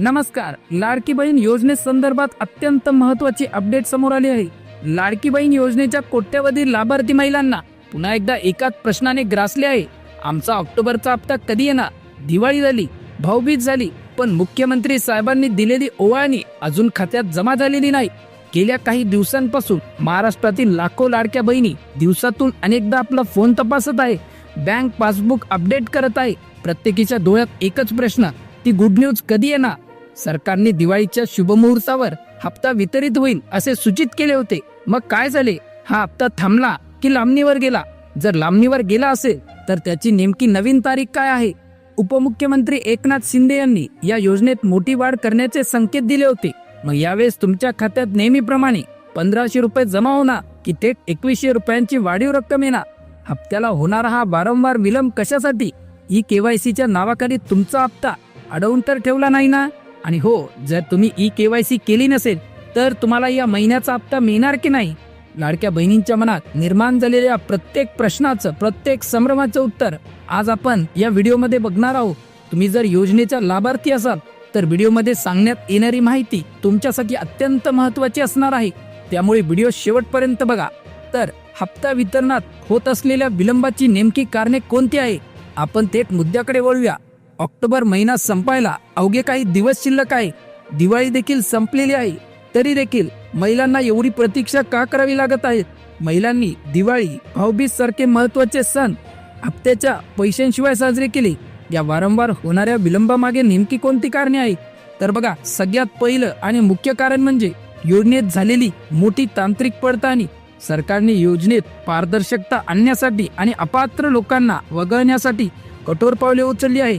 नमस्कार. लाडकी बहीण योजनेसंदर्भात अत्यंत महत्वाची अपडेट समोर आली आहे. लाडकी बहीण योजनेच्या कोट्यवधी लाभार्थी महिलांना पुन्हा एकदा एकाच प्रश्नाने ग्रासले आहे. आमचा ऑक्टोबरचा हप्ता कधी येणार? दिवाळी झाली भाऊबीज झाली पण मुख्यमंत्री साहेबांनी दिलेली ओवाळणी अजून खात्यात जमा झालेली नाही. गेल्या काही दिवसांपासून महाराष्ट्रातील लाखो लाडक्या बहिणी दिवसातून अनेकदा आपला फोन तपासत आहे. बँक पासबुक अपडेट करत आहे. प्रत्येकीच्या डोळ्यात एकच प्रश्न ती गुड न्यूज कधी येणार? सरकारने दिवाळीच्या शुभमुहूर्तावर हप्ता वितरित होईल असे सूचित केले होते. मग काय झाले? हा हप्ता थांबला की लांबणीवर गेला? जर लांबणीवर गेला असेल तर त्याची नेमकी नवीन तारीख काय आहे? उपमुख्यमंत्री एकनाथ शिंदे यांनी या योजनेत मोठी वाढ करण्याचे संकेत दिले होते. मग यावेळेस तुमच्या खात्यात नेहमीप्रमाणे पंधराशे रुपये जमा होणार की थेट एकवीसशे रुपयांची वाढीव रक्कम येणार? हप्त्याला होणारा हा वारंवार विलंब कशासाठी? ई केवायसीच्या नावाखाली तुमचा हप्ता अडवून तर ठेवला नाही ना? आणि हो जर तुम्ही ई के वाय सी केली नसेल तर तुम्हाला या महिन्याचा हप्ता मिळणार की नाही? लाडक्या बहिणींच्या मनात निर्माण झालेल्या प्रत्येक प्रश्नाचं प्रत्येक संभ्रमाचं उत्तर आज आपण या व्हिडिओमध्ये बघणार आहोत. तुम्ही जर योजनेचा लाभार्थी असाल तर व्हिडिओमध्ये सांगण्यात येणारी माहिती तुमच्यासाठी अत्यंत महत्वाची असणार आहे. त्यामुळे व्हिडिओ शेवटपर्यंत बघा. तर हप्ता वितरणात होत असलेल्या विलंबाची नेमकी कारणे कोणती आहे? आपण थेट मुद्द्याकडे वळूया. ऑक्टोबर महिना संपायला अवघे काही दिवस शिल्लक आहे. दिवाळी देखील संपलेली आहे. तरी देखील महिलांना एवढी प्रतीक्षा का करावी लागत आहे? महिलांनी दिवाळी भाऊबीज सारखे महत्त्वाचे सण हप्त्याच्या पैशांशिवाय साजरे केले. या वारंवार होणाऱ्या विलंबामागे नेमकी कोणती कारणे आहेत? तर बघा सगळ्यात पहिलं आणि मुख्य कारण म्हणजे योजनेत झालेली मोठी तांत्रिक पडताळणी. सरकारने योजनेत पारदर्शकता आणण्यासाठी आणि अपात्र लोकांना वगळण्यासाठी कठोर पावले उचलली आहे.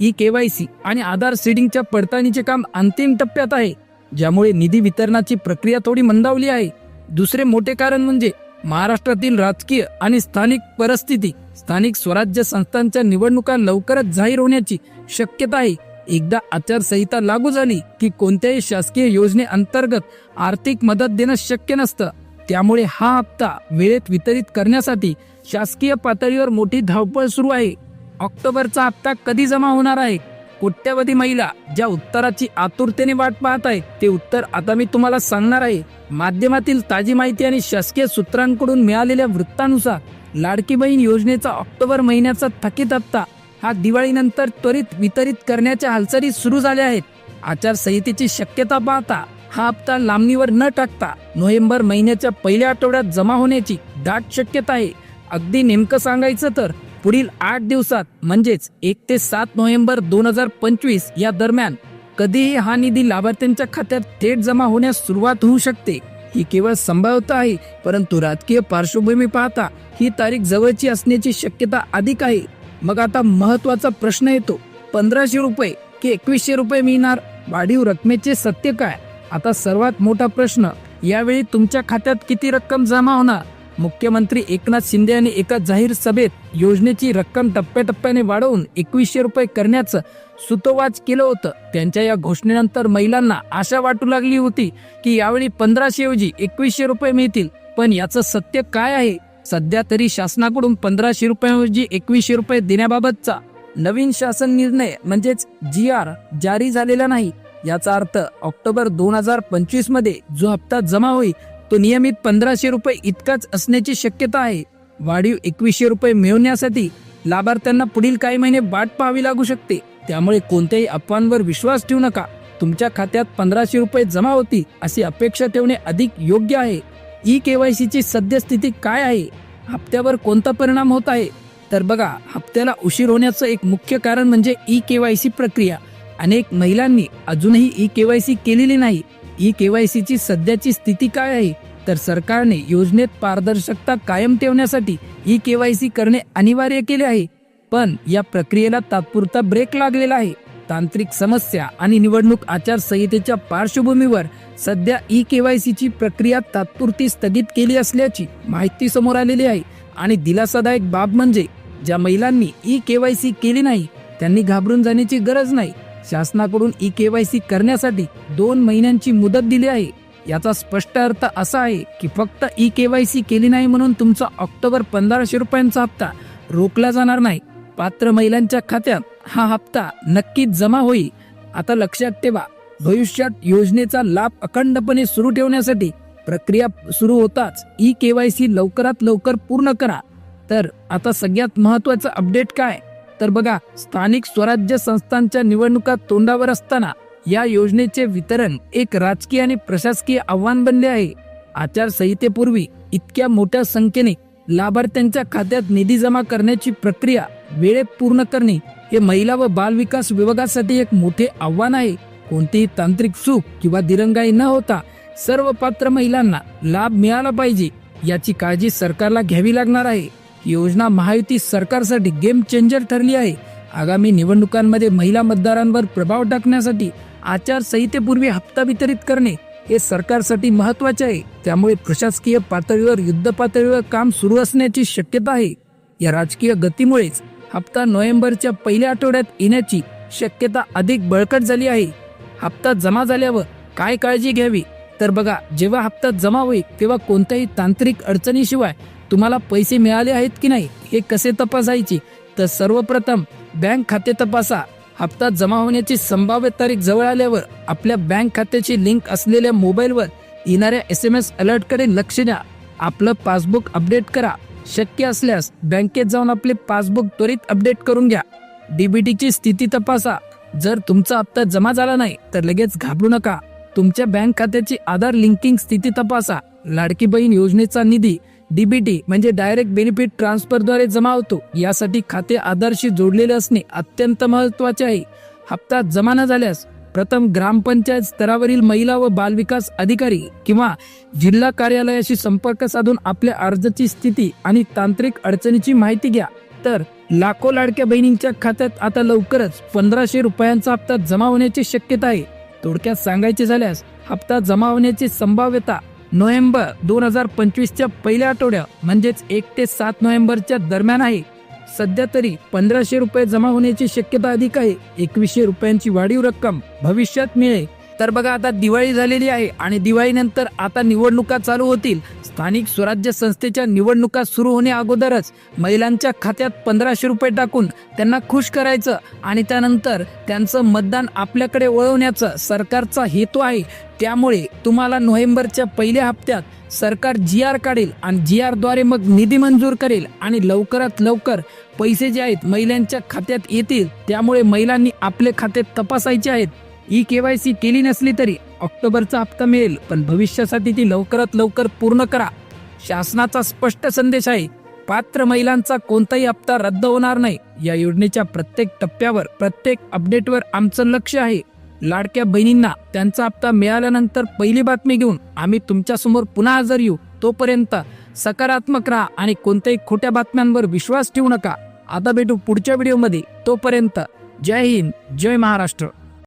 ई केवायसी आणि आधार सीडिंगच्या पडताळणीचे काम अंतिम टप्प्यात आहे ज्यामुळे निधी वितरणाची प्रक्रिया थोडी मंदावली आहे. दुसरे मोठे कारण म्हणजे महाराष्ट्रातील राजकीय आणि स्थानिक परिस्थिती. स्थानिक स्वराज्य संस्थांच्या निवडणुका लवकरच जाहीर होण्याची शक्यता आहे. एकदा आचारसंहिता लागू झाली की कोणत्याही शासकीय योजनेअंतर्गत आर्थिक मदत देणं शक्य नसतं. त्यामुळे हा हप्ता वेळेत वितरित करण्यासाठी शासकीय पातळीवर मोठी धावपळ सुरू आहे. ऑक्टोबरचा हप्ता कधी जमा होणार आहे? कोट्यवधी महिला ज्या उत्तराची आतुरतेने वाट पाहत आहे ते उत्तर आता मी तुम्हाला सांगणार आहे. माध्यमातील ताजी माहिती आणि शासकीय सूत्रांकडून मिळालेल्या वृत्तानुसार लाडकी बहीण योजनेचा ऑक्टोबर महिन्याचा थकीत हप्ता हा दिवाळीनंतर त्वरित वितरित करण्याच्या हालचाली सुरू झाल्या आहेत. आचारसंहितेची शक्यता पाहता हा हप्ता लांबणीवर न टाकता नोव्हेंबर महिन्याच्या पहिल्या आठवड्यात जमा होण्याची दाट शक्यता आहे. अगदी नेमकं सांगायचं तर पुढील आठ दिवसात म्हणजेच एक ते सात नोव्हेंबर दोन हजार पंचवीस या दरम्यान कधीही हा निधी लाभार्थ्यांच्या खात्यात थेट जमा होण्यास सुरुवात होऊ शकते. ही केवळ संभाव्यता आहे परंतु राजकीय पार्श्वभूमी पाहता ही तारीख जवळची असण्याची शक्यता अधिक आहे. मग आता महत्त्वाचा प्रश्न येतो. पंधराशे रुपये की एकवीसशे रुपये मिळणार? वाढीव रकमेचे सत्य काय? आता सर्वात मोठा प्रश्न यावेळी तुमच्या खात्यात किती रक्कम जमा होणार? मुख्यमंत्री एकनाथ शिंदे यांनी एका जाहीर सभेत योजनेची रक्कम टप्प्याटप्प्याने वाढवून एकवीसशे रुपये करण्याचं सुतोवाच केलं होतं. त्यांच्या या घोषणेनंतर महिलांना आशा वाटू लागली होती की यावेळी पंधराशे ऐवजी एकवीसशे रुपये मिळतील. पण याचं सत्य काय आहे? सध्या तरी शासनाकडून पंधराशे रुपयाऐवजी एकवीसशे रुपये देण्याबाबतचा नवीन शासन निर्णय म्हणजेच जी आर जारी झालेला नाही. याचा अर्थ ऑक्टोबर दोन हजार पंचवीसमध्ये जो हप्ता जमा होईल तो नियमित पंधराशे रुपये इतकाच असण्याची शक्यता आहे. वाढीव एकवीसशे रुपये मिळवण्यासाठी लाभार्थ्यांना पुढील काही महिने वाट पाहावी लागू शकते. त्यामुळे कोणत्याही अफवांवर विश्वास ठेवू नका. तुमच्या खात्यात पंधराशे रुपये जमा होती अशी अपेक्षा ठेवणे अधिक योग्य आहे. ई केवायसीची सद्यस्थिती काय आहे? हप्त्यावर कोणता परिणाम होत आहे? तर बघा हप्त्याला उशीर होण्याचं एक मुख्य कारण म्हणजे ई केवायसी प्रक्रिया. अनेक महिलांनी अजूनही ई केवायसी केलेली नाही. ई केवायसीची सध्याची स्थिती काय आहे? तर सरकारने योजनेत पारदर्शकता कायम ठेवण्यासाठी ई केवायसी करणे अनिवार्य केले आहे. पण या प्रक्रियेला तात्पुरता ब्रेक लागलेला आहे. तांत्रिक समस्या आणि निवडणूक आचारसंहितेच्या पार्श्वभूमीवर सध्या ई केवायसीची प्रक्रिया तात्पुरती स्थगित केली असल्याची माहिती समोर आलेली आहे. आणि दिलासादायक बाब म्हणजे ज्या महिलांनी ई केवायसी केली नाही त्यांनी घाबरून जाण्याची गरज नाही. शासनाकडून ई केवायसी करण्यासाठी दोन महिन्यांची मुदत दिली आहे. याचा स्पष्ट अर्थ असा आहे की फक्त ई के वाय सी केली नाही म्हणून तुमचा ऑक्टोबर पंधराशे रुपयांचा हप्ता रोखला जाणार नाही. पात्र महिलांच्या खात्यात हा हप्ता नक्कीच जमा होईल. आता लक्षात ठेवा भविष्यात योजनेचा लाभ अखंडपणे सुरू ठेवण्यासाठी प्रक्रिया सुरू होताच ई के वाय सी लवकरात लवकर पूर्ण करा. तर आता सगळ्यात महत्वाचं अपडेट काय? तर बघा स्थानिक स्वराज्य संस्थांच्या निवडणुका तोंडावर असताना या योजनेचे वितरण एक राजकीय आणि प्रशासकीय आव्हान बनले आहे. आचारसंहितेपूर्वी इतक्या मोठ्या संख्येने लाभार्थ्यांच्या खात्यात निधी जमा करण्याची प्रक्रिया वेळेत पूर्ण करणे हे महिला व बाल विकास विभागासाठी एक मोठे आव्हान आहे. कोणतीही तांत्रिक चूक किंवा दिरंगाई न होता सर्व पात्र महिलांना लाभ मिळाला पाहिजे याची काळजी सरकारला घ्यावी लागणार आहे. योजना महायुती सरकारसाठी गेम चेंजर ठरली आहे. आगामी निवडणुकांमध्ये महिला मतदारांवर प्रभाव टाकण्यासाठी आचारसंहितेपूर्वी हप्ता वितरित करणे हे सरकारसाठी महत्त्वाचे आहे. त्यामुळे प्रशासकीय पातळीवर युद्ध पातळीवर काम सुरू असण्याची शक्यता आहे. या राजकीय गतीमुळेच हप्ता नोव्हेंबरच्या पहिल्या आठवड्यात येण्याची शक्यता अधिक बळकट झाली आहे. हप्ता जमा झाल्यावर काय काळजी घ्यावी? तर बघा जेव्हा हप्ता जमा होईल तेव्हा कोणत्याही तांत्रिक अडचणीशिवाय तुम्हाला पैसे मिळाले आहेत की नाही हे कसे तपासायचे? तर सर्वप्रथम बँक खाते तपासा. हप्ता जमा होण्याची संभाव्य तारीख जवळ आल्यावर आपल्या बँक खात्याची लिंक असलेल्या मोबाईलवर येणाऱ्या एस एम एस अलर्टकडे लक्ष द्या. आपलं पासबुक अपडेट करा. शक्य असल्यास बँकेत जाऊन आपले पासबुक त्वरित अपडेट करून घ्या. डीबीटीची स्थिती तपासा. जर तुमचा हप्ता जमा झाला नाही तर लगेच घाबरू नका. तुमच्या बँक खात्याची आधार लिंकिंग स्थिती तपासा. लाडकी बहीण योजनेचा निधी डीबीटी म्हणजे डायरेक्ट बेनिफिट ट्रान्सफरद्वारे जमा होतो. यासाठी खाते आधारशी जोडलेले असणे अत्यंत महत्त्वाचे आहे. हप्ता जमा न झाल्यास प्रथम ग्रामपंचायत स्तरावरील महिला व बालविकास अधिकारी किंवा जिल्हा कार्यालयाशी संपर्क साधून आपल्या अर्जाची स्थिती आणि तांत्रिक अडचणीची माहिती घ्या. तर लाखो लाडक्या बहिणींच्या खात्यात आता लवकरच पंधराशे रुपयांचा हप्ता जमा होण्याची शक्यता आहे. थोडक्यात सांगायचे झाल्यास हप्ता जमा होण्याची संभाव्यता नोव्हेंबर दोन हजार पंचवीसच्या पहिल्या आठवड्या म्हणजेच एक ते सात नोव्हेंबरच्या दरम्यान आहे. सध्या तरी पंधराशे रुपये जमा होण्याची शक्यता अधिक आहे. एकवीसशे रुपयांची वाढीव रक्कम भविष्यात मिळेल. तर बघा आता दिवाळी झालेली आहे आणि दिवाळीनंतर आता निवडणुका चालू होतील. स्थानिक स्वराज्य संस्थेच्या निवडणुका सुरू होण्या अगोदरच महिलांच्या खात्यात पंधराशे रुपये टाकून त्यांना खुश करायचं आणि त्यानंतर त्यांचं मतदान आपल्याकडे वळवण्याचा सरकारचा हेतू आहे. त्यामुळे तुम्हाला नोव्हेंबरच्या पहिल्या हप्त्यात सरकार जी आर काढेल आणि जी आरद्वारे मग निधी मंजूर करेल आणि लवकरात लवकर पैसे जे आहेत महिलांच्या खात्यात येतील त्यामुळे महिलांनी आपले खाते तपासायचे आहेत. ई केवायसी केली नसली तरी ऑक्टोबरचा हप्ता मिळेल पण भविष्यासाठी ती लवकरात लवकर पूर्ण करा. शासनाचा स्पष्ट संदेश आहे पात्र महिलांचा कोणताही हप्ता रद्द होणार नाही. या योजनेच्या प्रत्येक टप्प्यावर प्रत्येक अपडेटवर आमचं लक्ष आहे. लाडक्या बहिणींना त्यांचा हप्ता मिळाल्यानंतर पहिली बातमी घेऊन आम्ही तुमच्यासमोर पुन्हा हजर येऊ. तोपर्यंत सकारात्मक राहा आणि कोणत्याही खोट्या बातम्यांवर विश्वास ठेवू नका. आता भेटू पुढच्या व्हिडिओमध्ये. तोपर्यंत जय हिंद जय महाराष्ट्र.